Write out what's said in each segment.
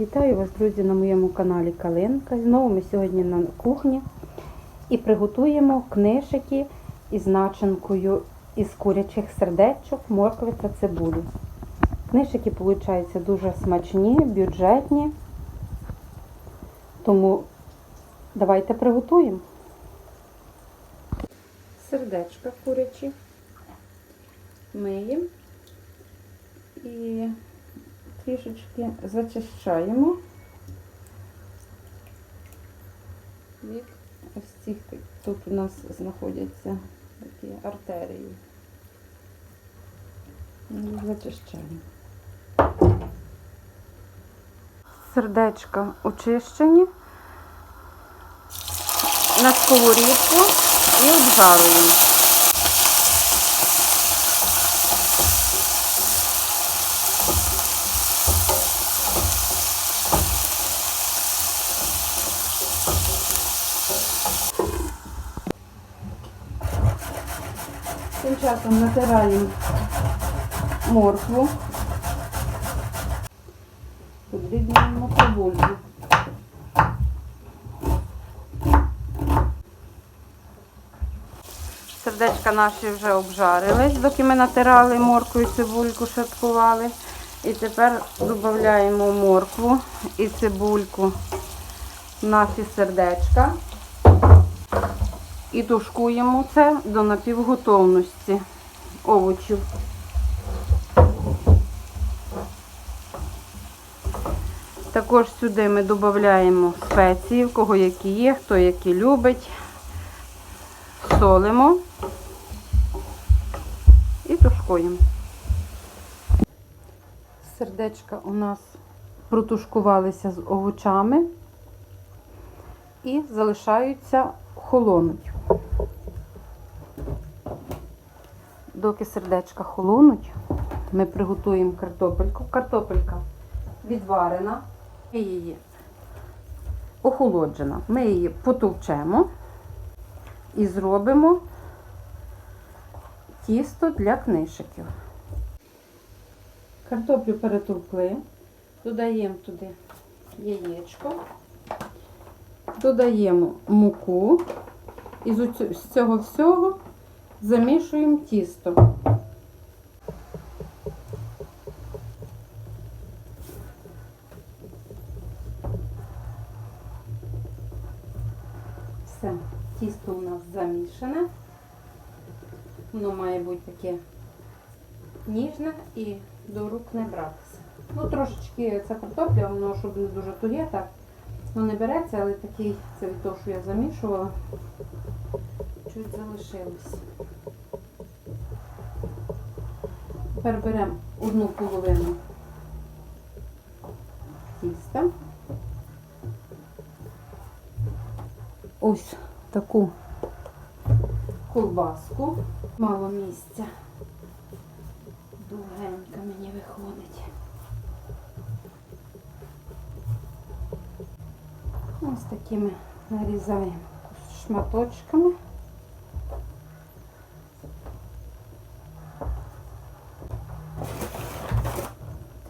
Вітаю вас, друзі, на моєму каналі Калинка. Знову ми сьогодні на кухні і приготуємо книжики із начинкою із курячих сердечок, моркви та цибулі. Книжики, виходять, дуже смачні, бюджетні. Тому давайте приготуємо. Сердечка курячі. Миємо і трішечки зачищаємо від ось цих тут у нас знаходяться такі артерії. Зачищаємо. Сердечка очищені на сковорідку і обжарюємо. Тим часом натираємо моркву. Подрібнюємо цибульку. Сердечка наші вже обжарились, доки ми натирали моркву і цибульку, шаткували. І тепер додаємо моркву і цибульку в наші сердечка. І тушкуємо це до напівготовності овочів. Також сюди ми додаємо спеції, в кого які є, хто які любить. Солимо і тушкуємо. Сердечка у нас протушкувалися з овочами і залишаються холонуть. Доки сердечка холонуть, ми приготуємо картопельку. Картопелька відварена, ми її охолоджена. Ми її потовчемо і зробимо тісто для книжиків. Картоплю перетовкли, додаємо туди яєчко, додаємо муку і з цього всього замішуємо тісто. Все, тісто у нас замішане. Воно має бути таке ніжне і до рук не братися. Ну, трошечки це картопля, воно щоб не дуже туге, так. Ну, не береться, але такий, це від того, що я замішувала, чуть залишилось. Тепер беремо одну половину тіста. Ось таку колбаску. Мало місця. Довгенька мені виходить. Ось такими нарізаємо шматочками.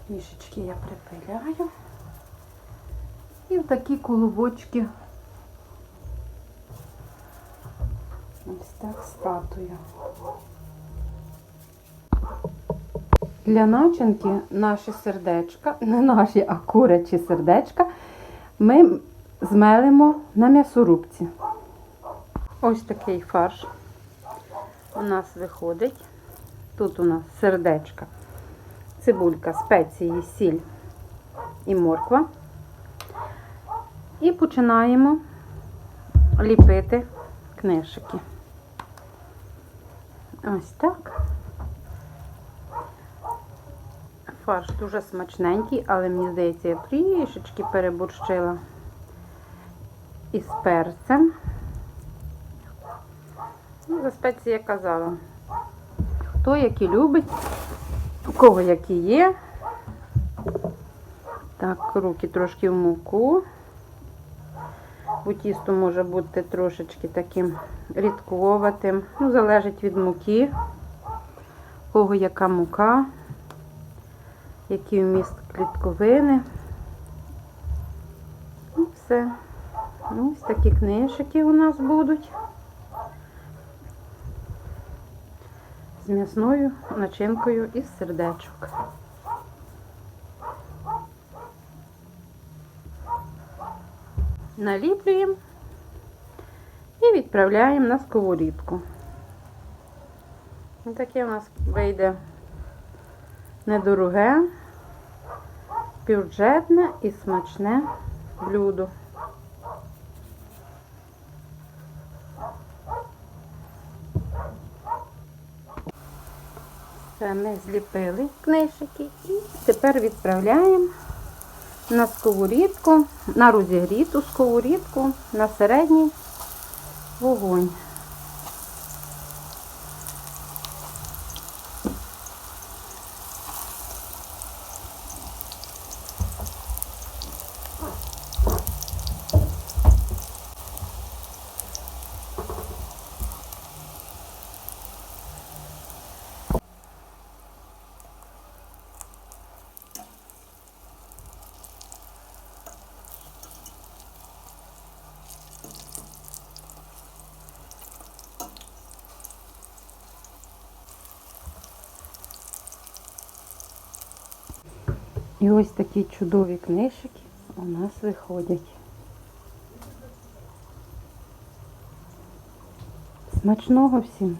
Трішечки я припиляю. І в такі колобочки ось так статую. Для начинки наші сердечка, не наші, а курячі сердечка, ми змелимо на м'ясорубці. Ось такий фарш у нас виходить. Тут у нас сердечка, цибулька, спеції, сіль і морква. І починаємо ліпити книжики. Ось так. Фарш дуже смачненький, але мені здається, я трішечки переборщила із перцем. Ну, за спеції я казала. Хто які любить, у кого які є. Так, руки трошки в муку. Бо тісто може бути трошечки таким рідковатим. Ну, залежить від муки, у кого яка мука, який вміст клітковини. все. Ось такі книжики у нас будуть. З м'ясною начинкою із сердечок. Наліплюємо і відправляємо на сковорідку. Таке у нас вийде недороге, бюджетне і смачне блюдо. Ми зліпили книжики і тепер відправляємо на сковорідку, на розігріту сковорідку на середній вогонь. І ось такі чудові книжки у нас виходять. Смачного всім!